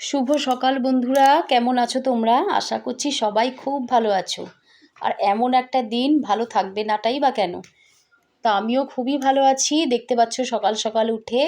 শুভ সকাল বন্ধুরা, কেমন আছো তোমরা? আশা করছি সবাই খুব ভালো আছো। আর এমন একটা দিন, ভালো থাকবে নাটাই বা কেন? তো আমিও খুবই ভালো আছি, দেখতে পাচ্ছ সকাল সকাল উঠে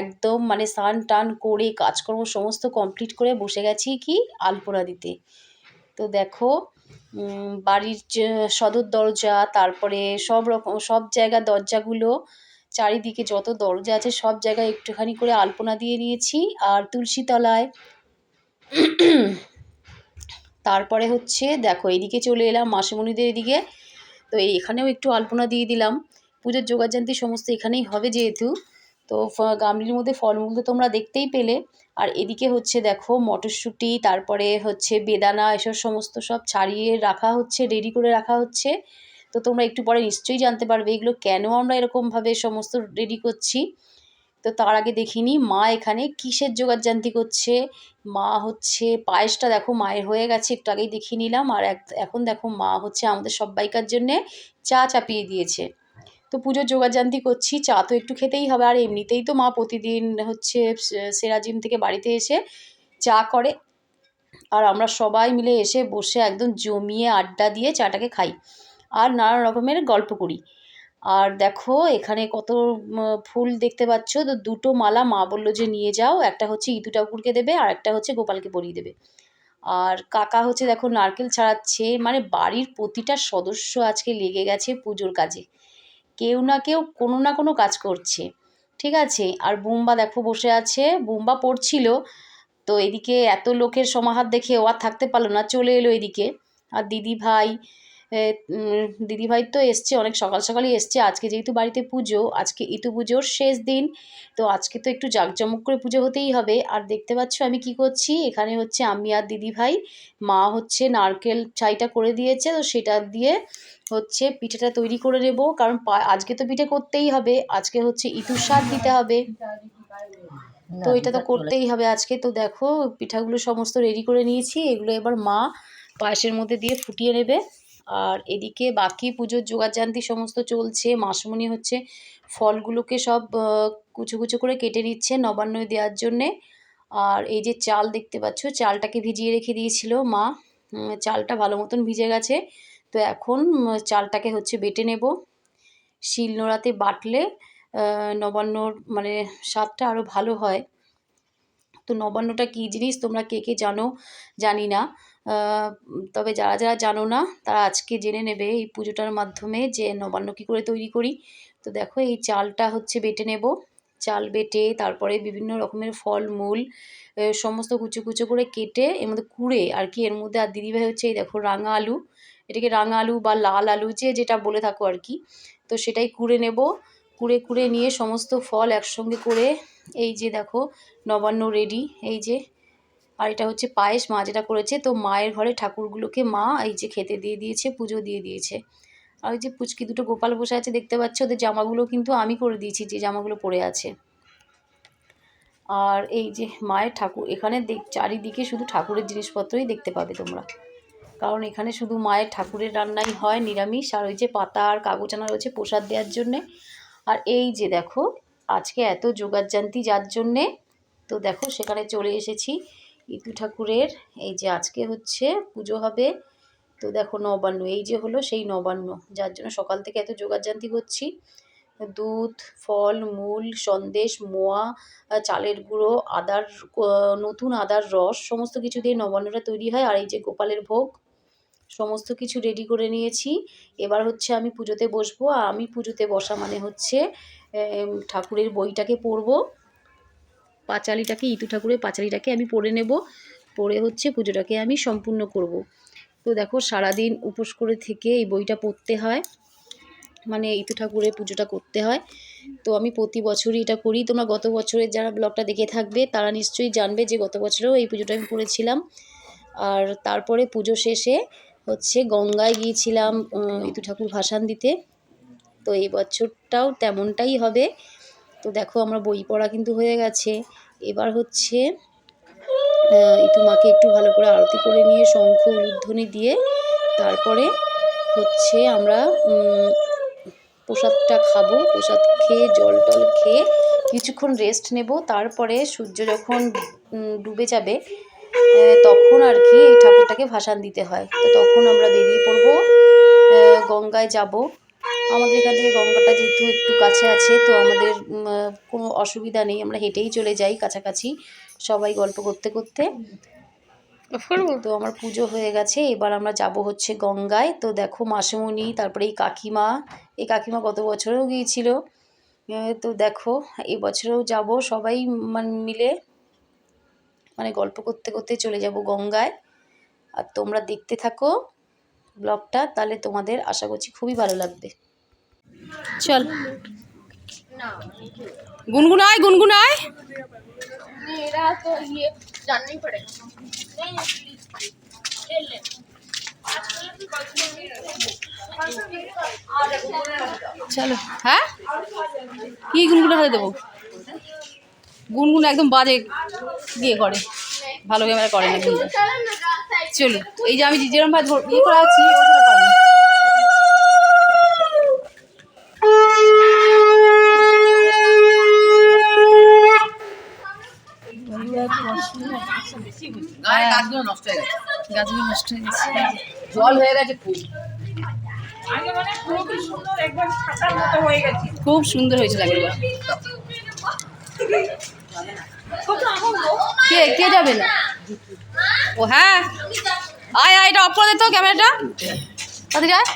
একদম মানে স্নান টান করে, কাজকর্ম সমস্ত কমপ্লিট করে বসে গেছি কি? আলপনা দিতে। তো দেখো বাড়ির সদর দরজা, তারপরে সব রকম, সব জায়গার দরজাগুলো চারিদিকে যত দরজা আছে সব জায়গায় একটুখানি করে আলপনা দিয়ে নিয়েছি। আর তুলসী তলায় তারপরে হচ্ছে, দেখো এদিকে চলে এলাম মাসিমণিদের এদিকে। তো এখানেও একটু আলপনা দিয়ে দিলাম। পুজোর যোগাযান্তি সমস্ত এখানেই হবে যেহেতু। তো গামলির মধ্যে ফলমূল তো তোমরা দেখতেই পেলে। আর এদিকে হচ্ছে, দেখো মটরশুঁটি, তারপরে হচ্ছে বেদানা, এসব সমস্ত সব ছাড়িয়ে রাখা হচ্ছে রেডি করে রাখা হচ্ছে। তো তোমরা একটু পরে নিশ্চয়ই জানতে পারবে এগুলো কেন আমরা এরকমভাবে সমস্ত রেডি করছি। তো তার আগে দেখিনি মা এখানে কিসের জোগাড়জান্তি করছে? মা হচ্ছে পায়েসটা দেখো মায়ের হয়ে গেছে, একটু আগেই দেখিয়ে নিলাম। আর এখন দেখো মা হচ্ছে আমাদের সব্বাইকার জন্যে চা চাপিয়ে দিয়েছে। তো পুজোর জোগাড়জান্তি করছি, চা তো একটু খেতেই হবে। আর এমনিতেই তো মা প্রতিদিন হচ্ছে সে- সেরা জিম থেকে বাড়িতে এসে চা করে। আর আমরা সবাই মিলে এসে বসে একদম জমিয়ে আড্ডা দিয়ে চাটাকে খাই। আর নানা রকমের গল্প করি। আর দেখো, এখানে কত ফুল দেখতে পাচ্ছ। তো দুটো মালা মা বলল যে নিয়ে যাও, একটা হচ্ছে ইতু ঠাকুরকে দেবে আর একটা হচ্ছে গোপালকে পরিয়ে দেবে। আর কাকা হচ্ছে দেখো নারকেল ছাড়াচ্ছে। মানে বাড়ির প্রতিটা সদস্য আজকে লেগে গেছে পুজোর কাজে। কেউ না কেউ কোনো না কোনো কাজ করছে, ঠিক আছে? আর বুম্বা দেখো বসে আছে। বুম্বা পড়ছিল। তো এদিকে এত লোকের সমাহার দেখে ও আর থাকতে পারল না, চলে এলো এদিকে। আর দিদি ভাই উম, তো এসছে অনেক সকাল সকালই এসছে। আজকে যেহেতু বাড়িতে পুজো আজকে ইতু পুজোর শেষ দিন তো আজকে তো একটু জাঁকজমক করে পুজো হতেই হবে। আর দেখতে পাচ্ছ আমি কি করছি এখানে হচ্ছে আমি আর দিদিভাই মা হচ্ছে নারকেল ছাইটা করে দিয়েছে তো সেটা দিয়ে হচ্ছে পিঠেটা তৈরি করে নেব। কারণ আজকে তো পিঠে করতেই হবে আজকে হচ্ছে ইতুর স্বাদ দিতে হবে। তো এটা তো করতেই হবে আজকে। তো দেখো পিঠাগুলো সমস্ত রেডি করে নিয়েছি এগুলো এবার মা পায়েসের মধ্যে দিয়ে ফুটিয়ে নেবে। আর এদিকে বাকি পুজোর জোগাড়জান্তি সমস্ত চলছে। মাসমণি হচ্ছে ফলগুলোকে সব কুচো কুচো করে কেটে নিচ্ছে নবান্ন দেওয়ার জন্যে। আর এই যে চাল দেখতে পাচ্ছ, চালটাকে ভিজিয়ে রেখে দিয়েছিল মা। চালটা ভালো মতন ভিজে গেছে। তো এখন চালটাকে হচ্ছে বেটে নেব। শিল নোড়াতে বাটলে নবান্নর মানে স্বাদটা আরও ভালো হয়। তো নবান্নটা কী জিনিস তোমরা কে কে জানো জানি না। তবে যারা যারা জানো না, তারা আজকে জেনে নেবে এই পুজোটার মাধ্যমে যে নবান্ন কী করে তৈরি করি। তো দেখো, এই চালটা হচ্ছে বেটে নেব। চাল বেটে, তারপরে বিভিন্ন রকমের ফল, মূল সমস্ত কুচো কুচো করে কেটে, এর মধ্যে কুড়ে আর কি, এর মধ্যে আর দিদিভাই হচ্ছে এই দেখো রাঙা আলু, এটাকে রাঙা আলু বা লাল আলু যে যেটা বলে থাকো আর কি, তো সেটাই কুড়ে নেব। কুড়ে কুড়ে নিয়ে সমস্ত ফল একসঙ্গে করে, এই যে দেখো নবান্ন রেডি এই যে আর এটা হচ্ছে পায়েস মা যেটা করেছে, তো মায়ের ঘরে ঠাকুরগুলোকে মা এই যে খেতে দিয়ে দিয়েছে, পুজো দিয়ে দিয়েছে। আর ওই যে পুচকি দুটো গোপাল বসে আছে, দেখতে পাচ্ছ? ওদের জামাগুলো কিন্তু আমি করে দিয়েছি, যে জামাগুলো পরে আছে। আর এই যে মায়ের ঠাকুর, এখানে দেখ, চারিদিকে শুধু ঠাকুরের জিনিসপত্রই দেখতে পাবে তোমরা। কারণ এখানে শুধু মায়ের ঠাকুরের রান্নাই হয় নিরামিষ, আর ওই যে পাতা আর কাগজ আনা রয়েছে প্রসাদ দেওয়ার জন্যে। আর এই যে দেখো, আজকে এত যোগাযান্তি যার জন্যে, তো দেখো সেখানে চলে এসেছি। ইতু ঠাকুরের, এই যে আজকে হচ্ছে পুজো হবে। তো দেখো নবান্ন, এই যে হলো সেই নবান্ন, যার জন্য সকাল থেকে এত যোগাযান্তি করছি দুধ, ফল, মূল, সন্দেশ, মোয়া চালের গুঁড়ো, আদার নতুন আদার রস, সমস্ত কিছু দিয়ে নবান্নটা তৈরি হয়। আর এই যে গোপালের ভোগ, সমস্ত কিছু রেডি করে নিয়েছি। এবার হচ্ছে আমি পুজোতে বসবো। আর আমি পুজোতে বসা মানে হচ্ছে ঠাকুরের বইটাকে পড়ব। পাঁচালিটাকে, ইতু ঠাকুরের পাঁচালিটাকে আমি পড়ে নেব। পড়ে হচ্ছে পুজোটাকে আমি সম্পূর্ণ করব। তো দেখো, সারাদিন উপোস করে থেকে এই বইটা পড়তে হয়। মানে ইতু ঠাকুরের পুজোটা করতে হয়। তো আমি প্রতি বছরই এটা করি। তোমরা গত বছরের যারা ব্লগটা দেখে থাকবে, তারা নিশ্চয়ই জানবে যে গত বছরেও এই পুজোটা আমি করেছিলাম। আর তারপরে পুজো শেষে হচ্ছে গঙ্গায় গিয়েছিলাম ইতু ঠাকুর ভাসান দিতে। তো এই বছরটাও তেমনটাই হবে। তো দেখো, আমরা বই পড়া কিন্তু হয়ে গেছে। এবার হচ্ছে ইতু মাকে একটু ভালো করে আরতি করে নিয়ে শঙ্খ উলুধ্বনি দিয়ে তারপরে হচ্ছে আমরা প্রসাদটা খাব। প্রসাদ খেয়ে, জল টল খেয়ে কিছুক্ষণ রেস্ট নেব। তারপরে সূর্য যখন ডুবে যাবে তখন আর কি এই ঠাকুরটাকে ভাসান দিতে হয়। তো তখন আমরা বেরিয়ে পড়ব গঙ্গায় যাব। আমাদের এখান থেকে গঙ্গাটা যেহেতু একটু কাছে আছে তো আমাদের কোনো অসুবিধা নেই আমরা হেঁটেই চলে যাই কাছাকাছি সবাই গল্প করতে করতে। তো আমার পুজো হয়ে গেছে এবার আমরা যাব হচ্ছে গঙ্গায়। তো দেখো মাসিমণি তারপরে এই কাকিমা এই কাকিমা গত বছরেও গিয়েছিল তো দেখো এই বছরেও যাব সবাই মানে মিলে মানে গল্প করতে করতে চলে যাব গঙ্গায়। আর তোমরা দেখতে থাকো ব্লগটা তাহলে তোমাদের আশা করছি খুবই ভালো লাগবে। চল। গুনগুন আয় গুনগুন আয় চলো। হ্যাঁ? কি গুনগুলো করে দেবো? গুনগুন একদম বাজে দিয়ে করে। ভালো ক্যামেরা করে না গুনগুন। চলো, এই যে আমি যেরকম ভাজ ইয়ে করা আছি ওটা করে নষ্ট হয়ে গেছে। গাছগুলো নষ্ট হয়ে গেছে। জল হয়ে গেছে খুব। খুব সুন্দর হয়েছিল আগের কে কে যাবে? না ও হ্যাঁ। আয় আয় এটা অফ করে দে তো ক্যামেরাটা। তাড়াতাড়ি আয়।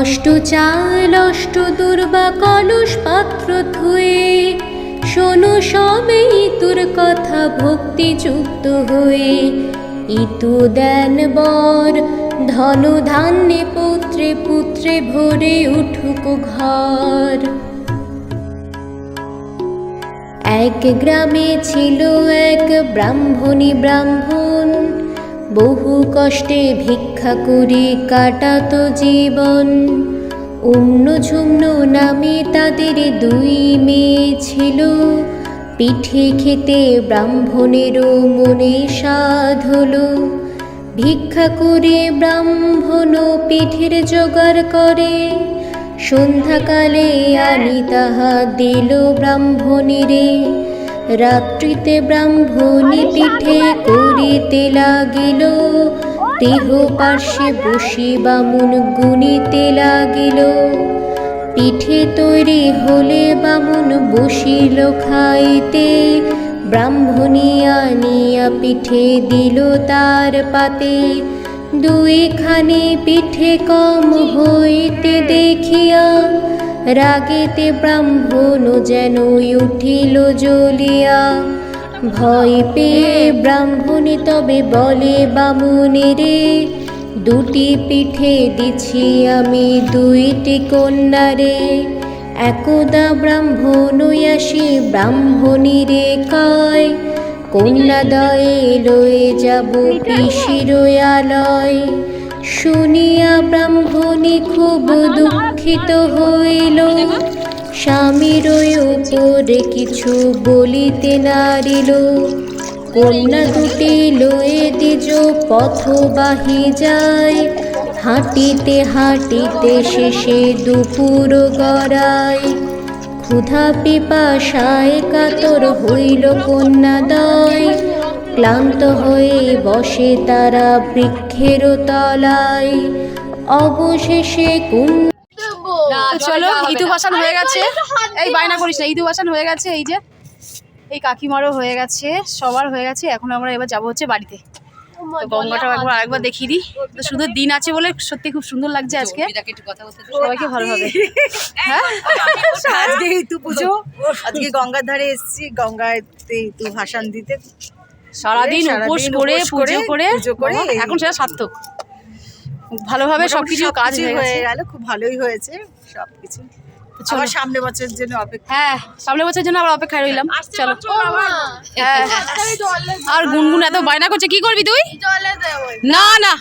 অষ্ট চাল অষ্ট দুর্বা কলস পাত্র ধুয়ে, শোনো সবে তোর কথা ভক্তি যুক্ত হয়ে। ইতু দেন বর ধন ধান্যে পুত্রে পুত্রে ভরে উঠুক ঘর। এক গ্রামে ছিল এক ব্রাহ্মণী ব্রাহ্মণ বহু কষ্টে ভিক্ষা করে, কাটাতো জীবন। অন্য ঝুমন নামে তাদের দুই মেয়ে ছিল। পিঠে খেতে ব্রাহ্মণেরও মনে সাধ হলো। ভিক্ষা করে ব্রাহ্মণ পিঠের জোগাড় করে। সন্ধ্যাকালে আনি তাহা দিল ব্রাহ্মণীরে। রাত্রিতে ব্রাহ্মণী পিঠে করিতে লাগিল, দেহ পার্শ্বে বসি বামুন গুনিতে লাগিল। পিঠে তৈরি হলে বামুন বসিল খাইতে, ব্রাহ্মণী আনিয়া পিঠে দিল তার পাতে। দুইখানি পিঠে কম হইতে দেখিয়া রাগেতে ব্রাহ্মণ যেন উঠিল জ্বলিয়া, ভয় পেয়ে ব্রাহ্মণী তবে বলে বামুনেরে দুটি পিঠে দিছি আমি দুইটি কন্যারে একদা ব্রাহ্মণ আসি ব্রাহ্মণীরে কয়। কন্যাদয়ে লয়ে যাব পিসির আলয়। শুনিয়া ব্রাহ্মণী খুব দুঃখিত হইল। স্বামীর উপরে কিছু বলিতে নারিল। কন্যা দুটি লয়ে দিজ পথবাহী যায়। হাঁটিতে হাঁটিতে শেষে দুপুর গড়ায়। ক্ষুধা পিপাসায় কাতর হইল কন্যা কন্যাদয় ক্লান্ত হয়ে বসে তারা বৃক্ষের তলায়। অবশেষে কন্যা তো চলো ইদু ভাসান হয়ে গেছে। এই বায়না করিস না ইদু ভাসান হয়ে গেছে এই যে। এই কাকিমারও হয়ে গেছে সবার হয়ে গেছে এখন আমরা এবার যাব হচ্ছে বাড়িতে। গঙ্গাটাও একবার আরেকবার দেখিয়ে দিই। তো শুধু দিন আছে বলে সত্যি খুব সুন্দর লাগছে আজকে। বিদাকে একটু কথা বলতে দে। সবাইকে ভালো হবে। হ্যাঁ? আজকে ঋতু পুজো। আজকে গঙ্গার ধারে এসেছি গঙ্গাতে ঋতু ভাসান দিতে। সারাদিন উপোস করে। পুজো করে। এখন সেটা সার্থক। ভালোভাবে সবকিছু কাজ হয়ে গেল খুব ভালোই হয়েছে সবকিছু। আবার সামনে বছরের জন্য অপেক্ষা হ্যাঁ সামনে বছরের জন্য আবার অপেক্ষায় রইলাম। চলো। হ্যাঁ। আর গুনগুন এত বায়না করছে কি করবি তুই? না না।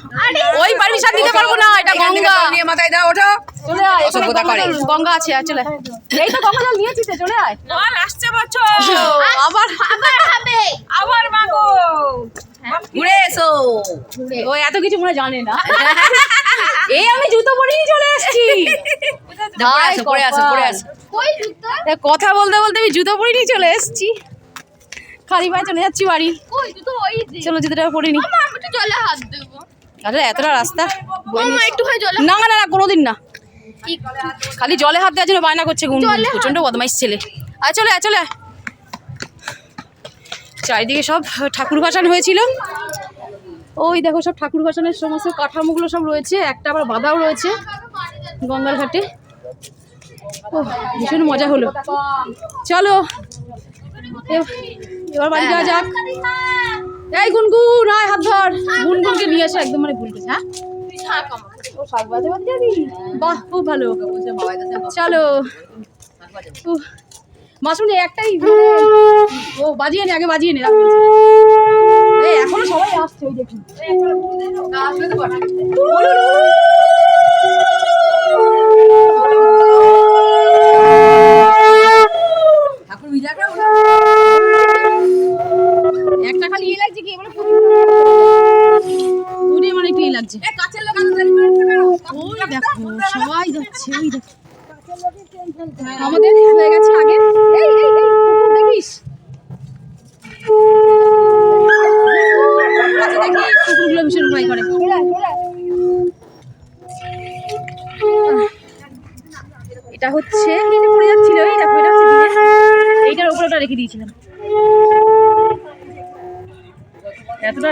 ওই পারমিশন দিতে পারব না এটা এখান থেকে গঙ্গা নিয়ে মাথায় দাও ওঠো। চলে আয়। অসভ্যতা করে। গঙ্গা আছে আর চলে এই তো গঙ্গা জল নিয়েছিস তো, চলে আয়। বল আসছে বছর। আবার আবার হবে। আবার মাগো। ঘুরে এসো। ও এত কিছু মনে জানে না। এই আমি জুতো পরেই চলে এসেছি। পরে আসো পরে আসো পরে আসো। কই জুতো? এ, কথা বলতে বলতে আমি জুতো পরে নিয়ে চলে এসেছি। খালি পায়ে চলে যাচ্ছি বাড়ি। চলো জুতোটা পরে নি। জলে হাত দেবো। আরে এতটা রাস্তা? হয় না না না কোনোদিন না। খালি জলে হাত দেওয়ার জন্য বায়না করছে? প্রচণ্ড বদমাইশ ছেলে। আয় চলে আয় চলে। চারিদিকে সব ঠাকুর ভাসান হয়েছিল। ওই দেখো সব ঠাকুর ভাসানের সমস্ত কাঠামোগুলো সব রয়েছে। একটা আবার বাধাও রয়েছে গঙ্গার ঘাটে। ও ভীষণ মজা হলো। চলো এবার বাড়ি যাওয়া যাক। এই গুনগুন আয় হাত ধর। গুনগুনকে নিয়ে আসো একদম মানে ভুল হ্যাঁ? বাহ খুব ভালো। চলো। মাসুনি একটাই ও বাজিয়ে নে আগে বাজিয়ে নে এখনও সবাই আসছে ওই দেখুন।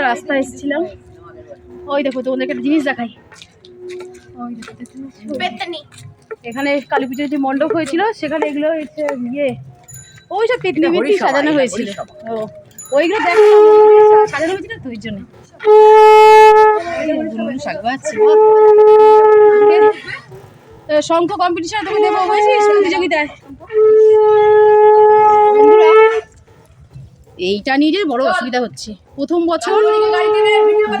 এতটা রাস্তা এসেছিলাম। ওই দেখো তোমাদেরকে একটা জিনিস দেখাই। ওই দেখো দেখতে পাচ্ছো? পেতনি এখানে কালী পুজোর যে মণ্ডপ হয়েছিল সেখানে এগুলো হচ্ছে ইয়ে ওই সব পেতনি এটা সাজানো হয়েছিল। ও ওইগুলো দেখো সাজানো হয়েছিল তো ওই জন্য। শঙ্খ কম্পিটিশন তুমি দেবো প্রতিযোগিতায়? এইটা নিয়ে বড় অসুবিধা হচ্ছে। প্রথম বছর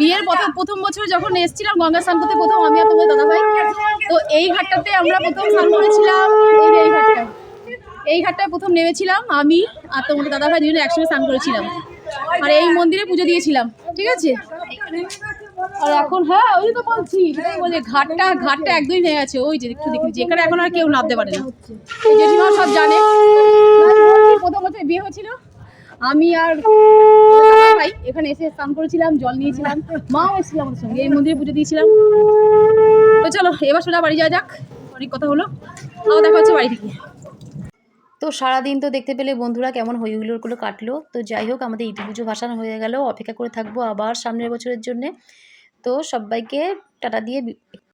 বিয়ের প্রথম প্রথম বছর যখন এসেছিলাম গঙ্গা স্নান করতে প্রথম আমি আর তোমার দাদা ভাই। তো এই ঘাটটাতে আমরা প্রথম স্নান করেছিলাম। এই এই ঘাটটায় প্রথম নেমেছিলাম আমি আর তোমার দাদা ভাই দুজনে একসঙ্গে স্নান করেছিলাম। আর এই মন্দিরে পুজো দিয়েছিলাম ঠিক আছে? আর এখন হ্যাঁ ওই তো বলছি বলে ঘাটটা ঘাটটা একদমই হয়ে গেছে। ওই যে একটু দেখি যেখানে এখন আর কেউ নামতে পারে না। জেঠিমা সব জানে আমি বলছি, প্রথম বছর বিয়ে হয়েছিল আমি আর ভাই এখানে এসে স্নান করেছিলাম, জল নিয়েছিলাম। মাও এসেছিল আমাদের সঙ্গে, এই মন্দিরে পুজো দিয়েছিলাম। তো চলো, এবার সোজা বাড়ি যাওয়া যাক। অনেক কথা হলো। আবার দেখা হচ্ছে বাড়ি থেকে। তো সারাদিন তো দেখতে পেলে বন্ধুরা কেমন হই হুল্লোড়গুলো কাটলো। তো যাই হোক, আমাদের ইটি পুজো ভাসানো হয়ে গেল। অপেক্ষা করে থাকব আবার সামনের বছরের জন্যে। তো সবাইকে টাটা দিয়ে